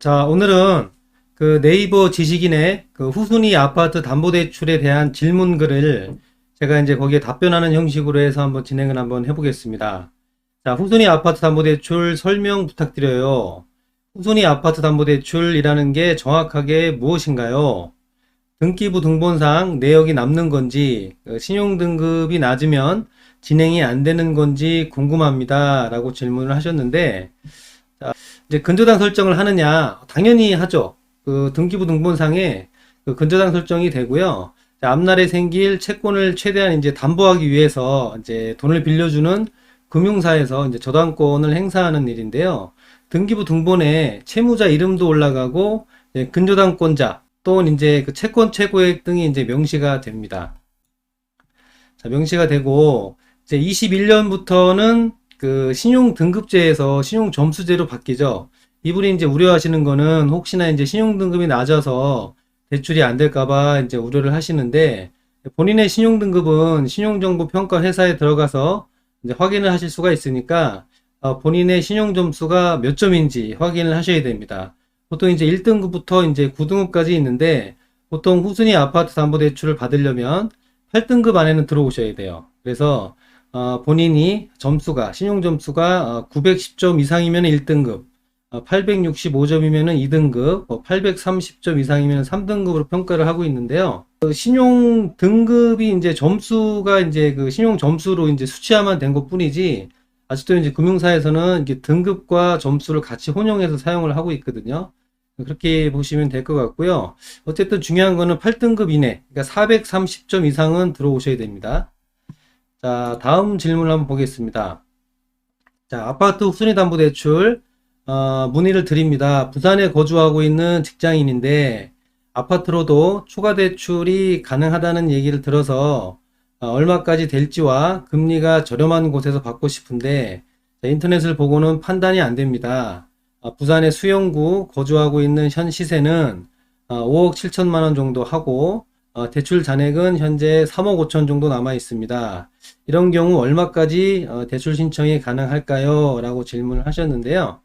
자, 오늘은 그 네이버 지식인의 그 후순위 아파트 담보대출에 대한 질문글을 제가 이제 거기에 답변하는 형식으로 해서 한번 진행을 한번 해보겠습니다. 자, 후순위 아파트 담보대출 설명 부탁드려요. 후순위 아파트 담보대출이라는 게 정확하게 무엇인가요? 등기부 등본상 내역이 남는 건지, 그 신용등급이 낮으면 진행이 안 되는 건지 궁금합니다. 라고 질문을 하셨는데, 이제 근저당 설정을 하느냐? 당연히 하죠. 그 등기부 등본상에 그 근저당 설정이 되고요. 자, 앞날에 생길 채권을 최대한 이제 담보하기 위해서 이제 돈을 빌려주는 금융사에서 이제 저당권을 행사하는 일인데요. 등기부 등본에 채무자 이름도 올라가고 근저당권자 또는 이제 그 채권 최고액 등이 이제 명시가 됩니다. 자, 명시가 되고 이제 21년부터는 그 신용 등급제에서 신용 점수제로 바뀌죠. 이분이 이제 우려하시는 거는 혹시나 이제 신용 등급이 낮아서 대출이 안 될까봐 이제 우려를 하시는데 본인의 신용 등급은 신용정보 평가 회사에 들어가서 이제 확인을 하실 수가 있으니까 어, 본인의 신용 점수가 몇 점인지 확인을 하셔야 됩니다. 보통 이제 1등급부터 이제 9등급까지 있는데 보통 후순위 아파트 담보 대출을 받으려면 8등급 안에는 들어오셔야 돼요. 그래서 어, 본인이 점수가 신용 점수가 910점 이상이면 1등급, 865점이면 2등급, 830점 이상이면 3등급으로 평가를 하고 있는데요. 그 신용 등급이 이제 점수가 이제 그 신용 점수로 이제 수치화만 된 것 뿐이지 아직도 이제 금융사에서는 이게 등급과 점수를 같이 혼용해서 사용을 하고 있거든요. 그렇게 보시면 될 것 같고요. 어쨌든 중요한 거는 8등급 이내, 그러니까 430점 이상은 들어오셔야 됩니다. 자, 다음 질문을 한번 보겠습니다. 자, 아파트 후순위 담보 대출 어, 문의를 드립니다. 부산에 거주하고 있는 직장인인데 아파트로도 추가 대출이 가능하다는 얘기를 들어서 어, 얼마까지 될지와 금리가 저렴한 곳에서 받고 싶은데 자, 인터넷을 보고는 판단이 안 됩니다. 어, 부산의 수영구 거주하고 있는 현 시세는 어, 5억 7천만 원 정도 하고 어, 대출 잔액은 현재 3억 5천 정도 남아 있습니다. 이런 경우 얼마까지 어, 대출 신청이 가능할까요? 라고 질문을 하셨는데요.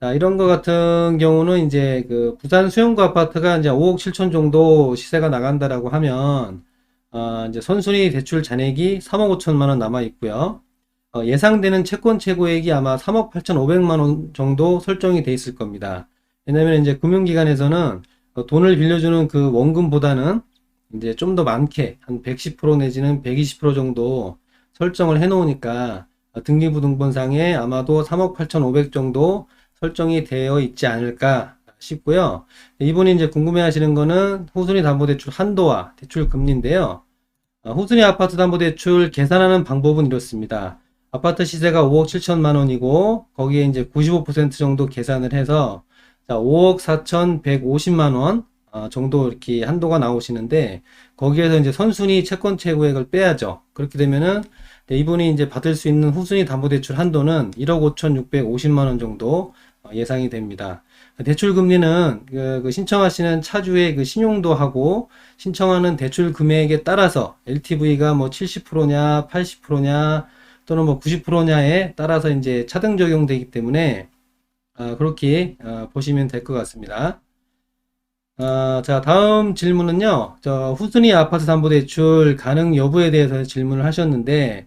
자, 이런 것 같은 경우는 이제 그 부산 수영구 아파트가 이제 5억 7천 정도 시세가 나간다라고 하면 어, 이제 선순위 대출 잔액이 3억 5천만 원 남아 있고요. 어, 예상되는 채권 최고액이 아마 3억 8천5백만 원 정도 설정이 돼 있을 겁니다. 왜냐면 이제 금융기관에서는 어, 돈을 빌려주는 그 원금보다는 이제 좀 더 많게 한 110% 내지는 120% 정도 설정을 해 놓으니까 어, 등기부등본상에 아마도 3억 8천5백 정도 설정이 되어 있지 않을까 싶고요. 이분이 이제 궁금해 하시는 거는 후순위 담보대출 한도와 대출 금리인데요. 어, 후순위 아파트 담보대출 계산하는 방법은 이렇습니다. 아파트 시세가 5억 7천만 원이고 거기에 이제 95% 정도 계산을 해서 자, 5억 4천150만 원 어, 정도 이렇게 한도가 나오시는데 거기에서 이제 선순위 채권 최고액을 빼야죠. 그렇게 되면은 네, 이분이 이제 받을 수 있는 후순위 담보대출 한도는 1억 5천6백오십만 원 정도 어, 예상이 됩니다. 대출 금리는 그, 그 신청하시는 차주의 그 신용도하고 신청하는 대출 금액에 따라서 LTV가 뭐 70%냐, 80%냐, 또는 뭐 90%냐에 따라서 이제 차등 적용되기 때문에 어, 그렇게 어, 보시면 될 것 같습니다. 어, 자, 다음 질문은요. 저 후순위 아파트 담보 대출 가능 여부에 대해서 질문을 하셨는데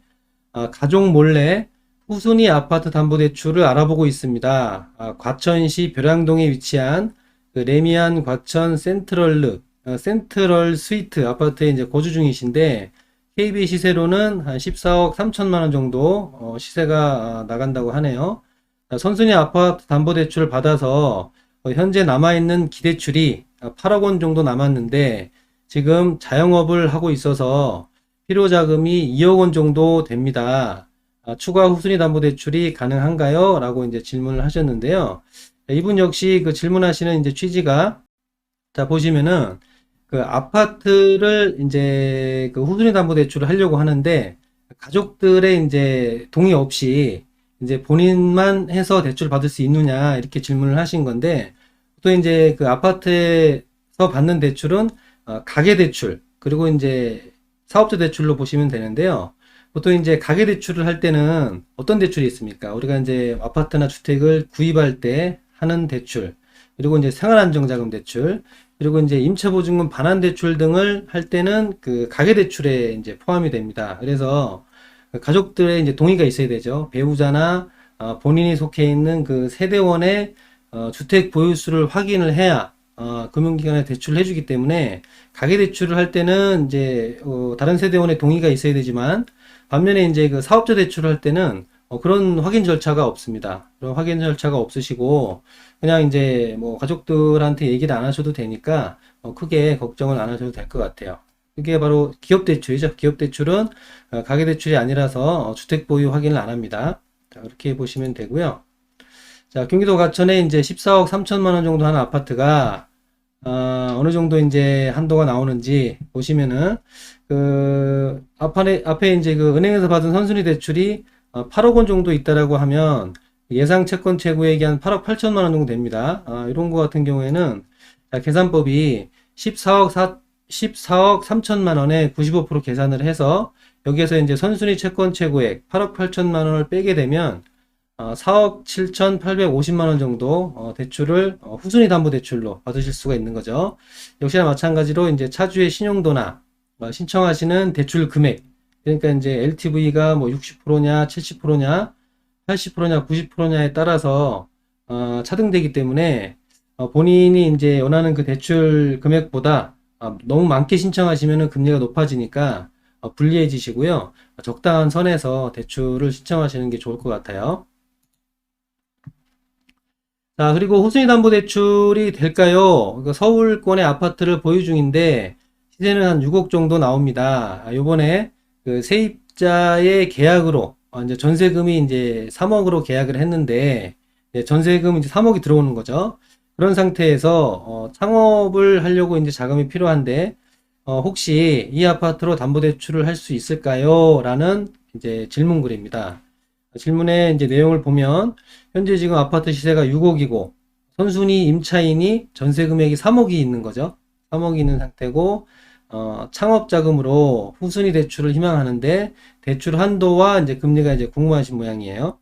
아, 가족 몰래 후순위 아파트 담보 대출을 알아보고 있습니다. 아, 과천시 벼량동에 위치한 그 레미안 과천 센트럴르 어, 센트럴 스위트 아파트에 이제 거주 중이신데 KB 시세로는 한 14억 3천만 원 정도 어, 시세가 아, 나간다고 하네요. 자, 선순위 아파트 담보 대출을 받아서 어, 현재 남아있는 기대출이 8억 원 정도 남았는데 지금 자영업을 하고 있어서 필요 자금이 2억 원 정도 됩니다. 아, 추가 후순위 담보 대출이 가능한가요? 라고 이제 질문을 하셨는데요. 이분 역시 그 질문하시는 이제 취지가 자 보시면은 그 아파트를 이제 그 후순위 담보 대출을 하려고 하는데 가족들의 이제 동의 없이 이제 본인만 해서 대출 받을 수 있느냐 이렇게 질문을 하신 건데 또 이제 그 아파트에서 받는 대출은 어, 가계 대출 그리고 이제 사업자 대출로 보시면 되는데요. 보통 이제 가계 대출을 할 때는 어떤 대출이 있습니까? 우리가 이제 아파트나 주택을 구입할 때 하는 대출. 그리고 이제 생활안정자금 대출, 그리고 이제 임차보증금 반환 대출 등을 할 때는 그 가계 대출에 이제 포함이 됩니다. 그래서 그 가족들의 이제 동의가 있어야 되죠. 배우자나 어, 본인이 속해 있는 그 세대원의 어, 주택 보유수를 확인을 해야 어, 금융기관에 대출을 해주기 때문에 가계대출을 할 때는 이제 어, 다른 세대원의 동의가 있어야 되지만 반면에 이제 그 사업자 대출을 할 때는 어, 그런 확인 절차가 없습니다. 그런 확인 절차가 없으시고 그냥 이제 뭐 가족들한테 얘기를 안 하셔도 되니까 어, 크게 걱정을 안 하셔도 될 것 같아요. 그게 바로 기업 대출이죠. 기업 대출은 어, 가계 대출이 아니라서 어, 주택 보유 확인을 안 합니다. 자, 그렇게 보시면 되고요. 자, 경기도 과천에 이제 14억 3천만 원 정도 하는 아파트가 어, 어느 정도 이제 한도가 나오는지 보시면은 그 앞에 앞에 이제 그 은행에서 받은 선순위 대출이 어, 8억 원 정도 있다라고 하면 예상 채권 최고액이 한 8억 8천만 원 정도 됩니다. 아, 이런 거 같은 경우에는 자, 계산법이 14억 4 14억 3천만 원에 95% 계산을 해서 여기에서 이제 선순위 채권 최고액 8억 8천만 원을 빼게 되면 어, 4억 7,850만 원 정도 어, 대출을 어, 후순위 담보 대출로 받으실 수가 있는 거죠. 역시나 마찬가지로 이제 차주의 신용도나 어, 신청하시는 대출 금액 그러니까 이제 LTV가 뭐 60%냐 70%냐 80%냐 90%냐에 따라서 어, 차등되기 때문에 어, 본인이 이제 원하는 그 대출 금액보다 아, 너무 많게 신청하시면 금리가 높아지니까 어, 불리해지시고요. 적당한 선에서 대출을 신청하시는 게 좋을 것 같아요. 자, 그리고 후순위담보대출이 될까요? 그 서울권의 아파트를 보유 중인데 시세는 한 6억 정도 나옵니다. 아, 요번에 그 세입자의 계약으로 어, 이제 전세금이 이제 3억으로 계약을 했는데 이제 전세금 이제 3억이 들어오는 거죠. 그런 상태에서 어, 창업을 하려고 이제 자금이 필요한데 어, 혹시 이 아파트로 담보대출을 할 수 있을까요? 라는 이제 질문글입니다. 질문의 이제 내용을 보면 현재 지금 아파트 시세가 6억이고 선순위 임차인이 전세 금액이 3억이 있는 거죠. 3억이 있는 상태고 어, 창업 자금으로 후순위 대출을 희망하는데 대출 한도와 이제 금리가 이제 궁금하신 모양이에요.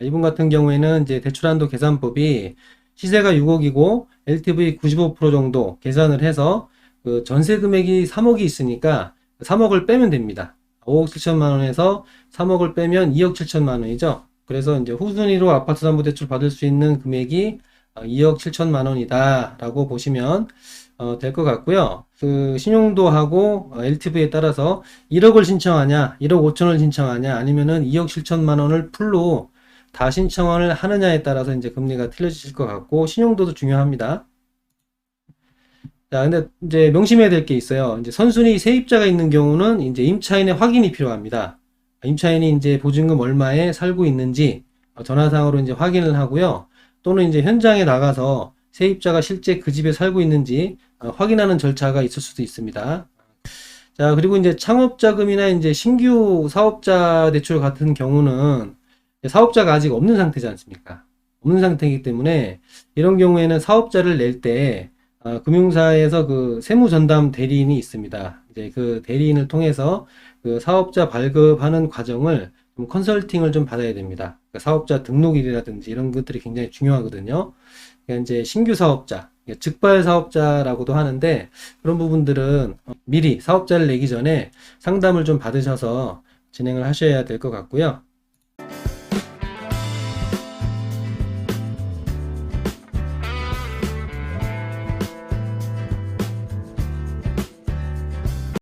이분 같은 경우에는 이제 대출 한도 계산법이 시세가 6억이고 LTV 95% 정도 계산을 해서 그 전세 금액이 3억이 있으니까 3억을 빼면 됩니다. 5억 7천만 원에서 3억을 빼면 2억 7천만 원이죠. 그래서 이제 후순위로 아파트 담보 대출 받을 수 있는 금액이 2억 7천만 원이다라고 보시면 어, 될 것 같고요. 그 신용도하고 LTV에 따라서 1억을 신청하냐, 1억 5천을 신청하냐, 아니면은 2억 7천만 원을 풀로 다 신청을 하느냐에 따라서 이제 금리가 틀려질 것 같고 신용도도 중요합니다. 자, 근데 이제 명심해야 될 게 있어요. 이제 선순위 세입자가 있는 경우는 이제 임차인의 확인이 필요합니다. 임차인이 이제 보증금 얼마에 살고 있는지 전화상으로 이제 확인을 하고요. 또는 이제 현장에 나가서 세입자가 실제 그 집에 살고 있는지 어, 확인하는 절차가 있을 수도 있습니다. 자, 그리고 이제 창업자금이나 이제 신규 사업자 대출 같은 경우는 사업자가 아직 없는 상태지 않습니까? 없는 상태이기 때문에 이런 경우에는 사업자를 낼때 어, 금융사에서 그 세무 전담 대리인이 있습니다. 이제 그 대리인을 통해서 그 사업자 발급하는 과정을 좀 컨설팅을 좀 받아야 됩니다. 그 사업자 등록일이라든지 이런 것들이 굉장히 중요하거든요. 그러니까 이제 신규 사업자, 즉발 사업자라고도 하는데 그런 부분들은 미리 사업자를 내기 전에 상담을 좀 받으셔서 진행을 하셔야 될 것 같고요.